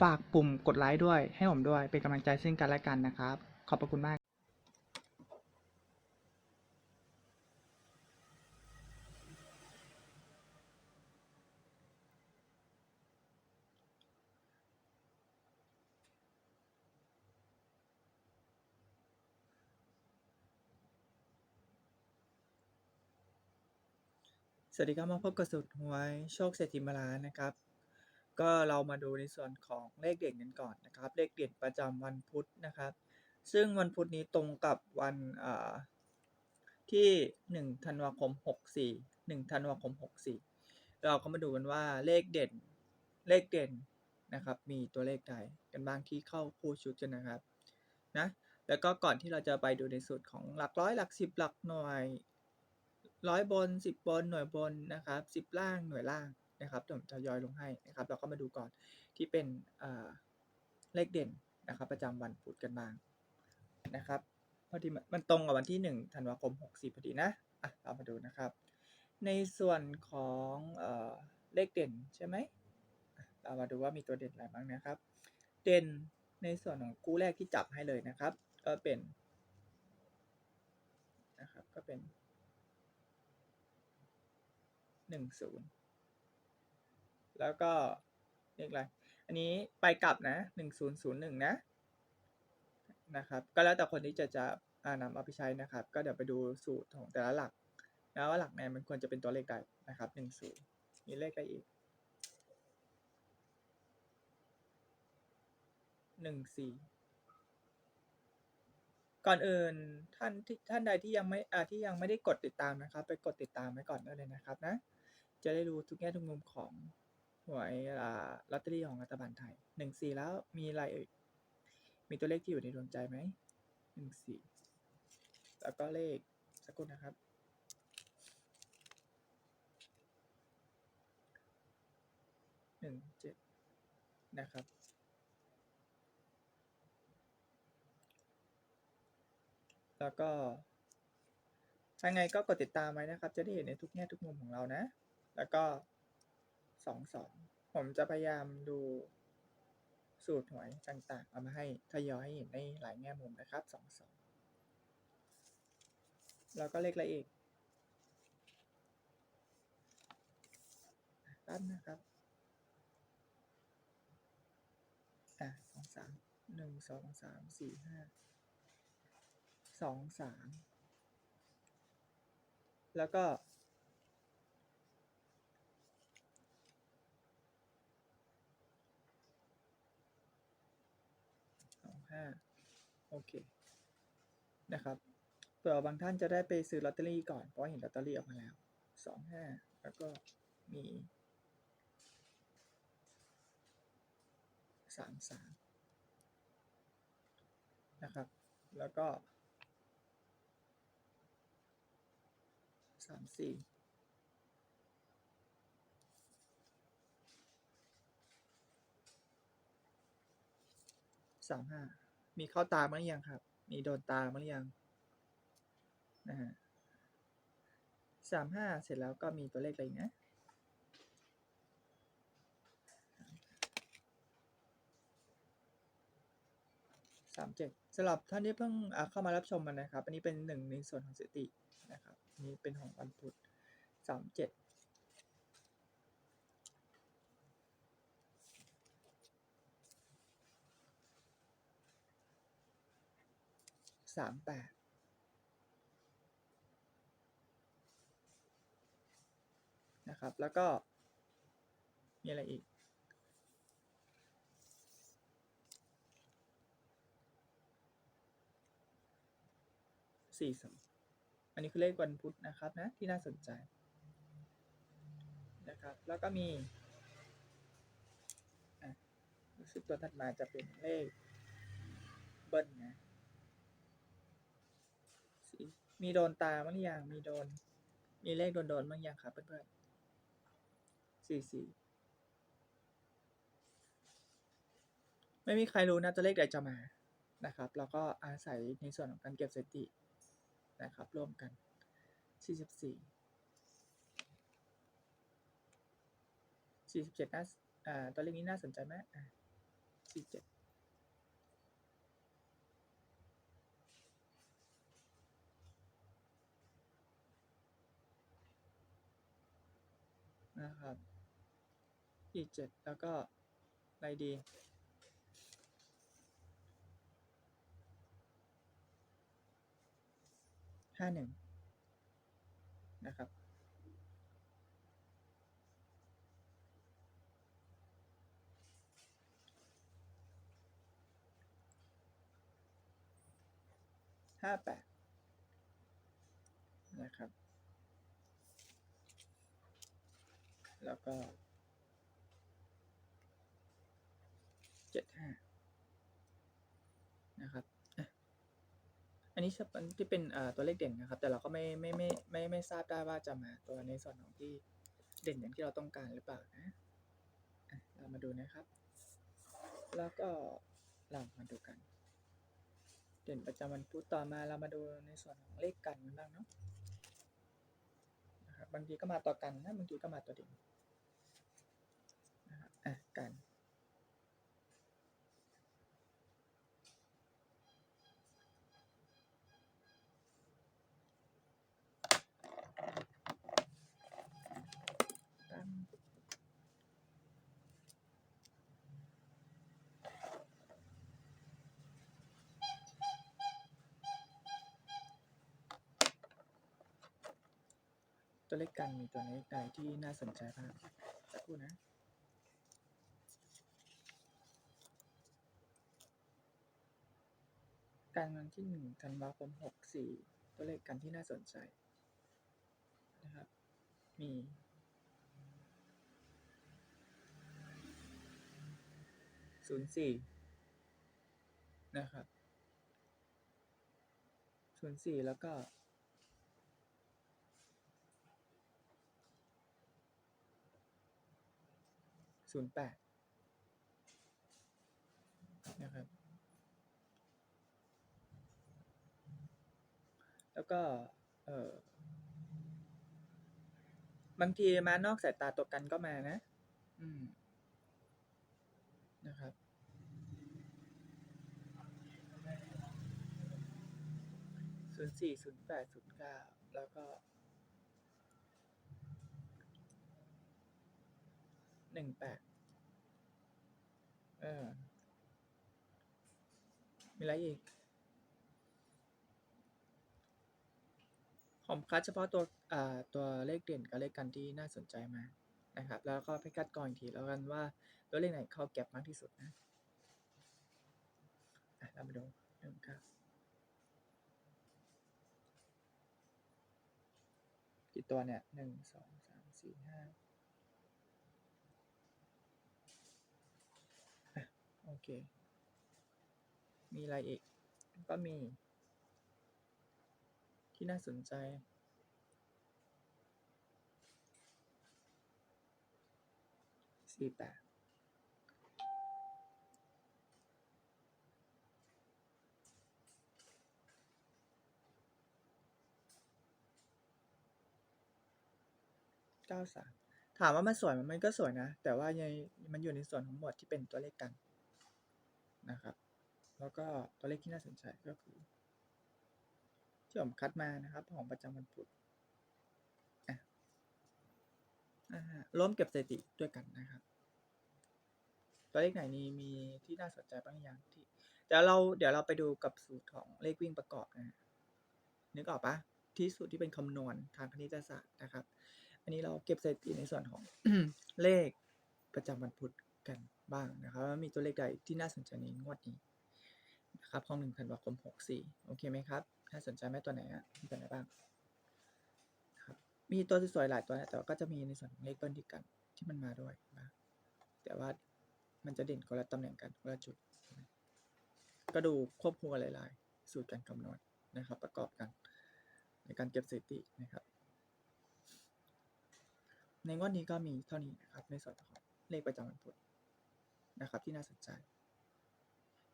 ฝากปุ่มกดไลค์ด้วย ให้ผมด้วย เป็นกำลังใจซึ่งกันและกันนะครับ ขอบพระคุณมากสวัสดีครับมาพบกับสุดหวยโชคเศรษฐีมาลานนะครับ ก็เรามาดูในส่วนของเลขเด่นกันก่อนนะครับ เลขเด่นประจำวันพุธนะครับ ซึ่งวันพุธนี้ตรงกับวันอ่าที่ 1 ธันวาคม 64 1 ธันวาคม 64 เราก็มาดูกันว่าเลขเด่นเลขเด่นนะครับ มีตัวเลขใดกันบ้างที่เข้าคู่ชุดกันนะครับนะแล้วก็ก่อนที่เราจะไปดูในสูตรของหลักร้อยหลักสิบหลักหน่วยร้อยบนสิบบนหน่วยบนนะครับสิบล่างหน่วยล่าง นะครับผมทยอยลงให้นะครับ เราก็มาดูก่อนที่เป็นเลขเด่นนะครับ ประจำวันพุธกันบ้างนะครับพอดีมันตรงกับวันที่หนึ่งธันวาคมหกสี่พอดีนะอะเรามาดูนะครับ ในส่วนของเอเลขเด่นใช่ไหมเรามาดูว่ามีตัวเด่นอะไรบ้างนะครับ เด่นในส่วนของคู่แรกที่จับให้เลยนะครับ ก็เป็นนะครับก็เป็นหนึ่งศูนย์ แล้วก็เลขอะไร อันนี้ไปกลับนะหนึ่งศูนย์ศูนย์หนึ่งนะนะครับ ก็แล้วแต่คนที่จะจะนำเอาไปใช้นะครับ ก็เดี๋ยวไปดูสูตรของแต่ละหลักนะว่าหลักไหนมันควรจะเป็นตัวเลขใดนะครับหนึ่งศูนย์มีเลขอะไรอีกหนึ่งสี่ก่อนอื่นท่านที่ท่านใดที่ยังไม่อ่าที่ยังไม่ได้กดติดตามนะครับ ไปกดติดตามไว้ก่อนได้เลยนะครับนะ จะได้รู้ทุกแง่ทุกมุมของ หวยลอตเตอรี่ของรัฐบาลไทยหนึ่งสี่แล้วมีอะไรเอ่ยมีตัวเลขที่อยู่ในดวงใจไหมหนึ่งสี่แล้วก็เลขสักครู่นะครับ หนึ่งเจ็ดนะครับ แล้วก็ยังไงก็กดติดตามไว้นะครับ จะได้เห็นในทุกแง่ทุกมุมของเรานะ แล้วก็ สองสองผมจะพยายามดูสูตรหวยต่างๆ เอามาให้ทยอยให้เห็นในหลายแง่มุมนะครับสองสองแล้วก็เลขอะไรอีกตั้นนะครับ อะสองสามหนึ่งสองสามสี่ห้าสองสามแล้วก็ สอง ห้าโอเคนะครับเผื่อบางท่านจะได้ไปซื้อลอตเตอรี่ก่อน เพราะเห็นลอตเตอรี่ออกมาแล้วสองห้าแล้วก็มีสามสามนะครับ แล้วก็สามสี่ สามห้ามีเข้าตามั้งหรือยังครับ มีโดนตามั้งหรือยังนะฮะสามห้าเสร็จแล้วก็มีตัวเลขอะไรอีกนะสามเจ็ดสำหรับท่านที่เพิ่งเข้ามารับชมมันนะครับ อันนี้เป็นหนึ่งในส่วนของสตินะครับอันนี้เป็นของวันพุธสามเจ็ด สามแปดนะครับ แล้วก็ มีอะไรอีก สี่สองอันนี้คือเลขวันพุธนะครับนะ ที่น่าสนใจ นะครับ แล้วก็มีอะรู้สึกตัวถัดมาจะเป็นเลขเบิ้ลนะ มีโดนตาบ้างหรือยังมีโดน มีเลขโดนโดนบ้างยังครับเพื่อนๆสี่สี่ไม่มีใครรู้นะตัวเลขใดจะมานะครับ แล้วก็อาศัยในส่วนของการเก็บสตินะครับ ร่วมกันสี่44 47น่าอ่าตัวเลขนี้น่าสนใจไหมอ่จ็ด นะครับสี่เจ็ดแล้วก็อะไรดี ห้าหนึ่งนะครับ ห้าแปดนะครับ แล้วก็เจ็ดห้านะครับอันนี้จะเป็นที่เป็นตัวเลขเด่นนะครับ แต่เราก็ไม่ไม่ไม่ไม่ไม่ทราบได้ว่าจะมาตัวในส่วนของที่เด่นอย่างที่เราต้องการหรือเปล่านะเรามาดูนะครับ แล้วก็เรามาดูกัน เด่นประจำวันพุธต่อมาเรามาดูในส่วนของเลขกันบ้างเนาะนะครับบางทีก็มาต่อกันนะบางทีก็มาตัวเด่น อะกันกันตัวเลขกันมีตัวเลขใดที่น่าสนใจบ้างสักครู่นะ การวันที่หนึ่งธันวาคมหกสี่ตัวเลขกันที่น่าสนใจนะครับ มีศูนย์สี่นะครับศูนย์สี่แล้วก็ศูนย์แปดนะครับ แล้วก็ เออบางทีมานอกสายตาตัวกันก็มานะ อืม นะครับศูนย์สี่ศูนย์แปดศูนย์เก้าแล้วก็หนึ่งแปดเออมีอะไรอีก ผมคัดเฉพาะตัวตัวเลขเด่นกับเลขกันที่น่าสนใจมานะครับ แล้วก็ไปคัดกรองอีกทีแล้วกันว่าตัวเลขไหนเข้าแก็บมากที่สุดนะอะเรามาดูหนึ่งครับกี่ตัวเนี่ยหนึ่งสองสามสี่ห้าอะโอเค มีอะไรอีก ก็มี ที่น่าสนใจ สี่แปดเก้าสามถามว่ามันสวยมมันก็สวยนะ แต่ว่ายังมันอยู่ในส่วนของหมวดที่เป็นตัวเลขกันนะครับ แล้วก็ตัวเลขที่น่าสนใจก็คือ ที่ผมคัดมานะครับ ของประจำวันพุธอะอ่าร่วมเก็บสถิติด้วยกันนะครับ ตัวเลขไหนนี้มีที่น่าสนใจบ้างอย่างที่เดี๋ยวเราเดี๋ยวเราไปดูกับสูตรของเลขวิ่งประกอบนะนึกออกปะที่สูตรที่เป็นคำนวณทางคณิตศาสตร์นะครับ อันนี้เราเก็บสถิติในส่วนของเลขประจำวันพุธกันบ้างนะครับว่ามีตัวเลขใดที่น่าสนใจในงวดนี้นะครับของหนึ่งธันวาคมหกสี่โอเคไหมครับ น่าสนใจไหมตัวไหนอะมีตัวไหนบ้างครับมีตัวสวยๆหลายตัวนะแต่ว่าก็จะมีในส่วนของเลขเบิ้ลที่กันที่มันมาด้วยนะแต่ว่ามันจะเด่นคนละตำแหน่งกันคนละจุด ก็ดูควบคู่กันหลายๆ สูตรการคำนวณนะครับ ประกอบกัน ในการเก็บสถิตินะครับ ในงวดนี้ก็มีเท่านี้นะครับ ในส่วนของเลขประจำวันพุธนะครับ ที่น่าสนใจ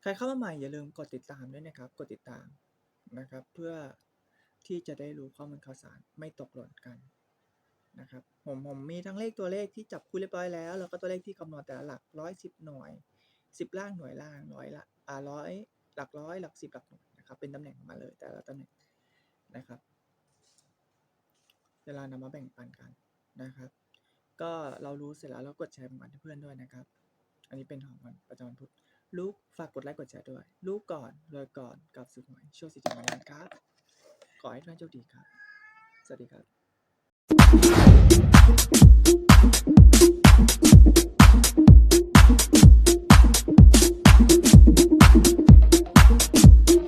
ใครเข้ามาใหม่อย่าลืมกดติดตามด้วยนะครับ กดติดตาม นะครับ เพื่อที่จะได้รู้ข้อมูลข่าวสารไม่ตกหล่นกันนะครับผมผมมีทั้งเลขตัวเลขที่จับคู่เรียบร้อยแล้ว แล้วก็ตัวเลขที่คำนวณแต่ละหลักร้อยสิบหน่วยสิบล่างหน่วยล่างร้อยละอ่าร้อยหลักร้อยหลักสิบหลักหน่วยนะครับเป็นตำแหน่งมาเลยแต่ละตำแหน่งนะครับเวลานำมาแบ่งปันกันนะครับ ก็เรารู้เสร็จแล้วเรากดแชร์ปันให้เพื่อนด้วยนะครับ อันนี้เป็นของวันประจำวันพุธ ลูกฝากกดไลค์กดแชร์ด้วย ลูกก่อนรวยก่อนกับสุดหวยโชคสิทธิ์มาแล้วครับ ขอให้ทุกท่านโชคดีครับ สวัสดีครับ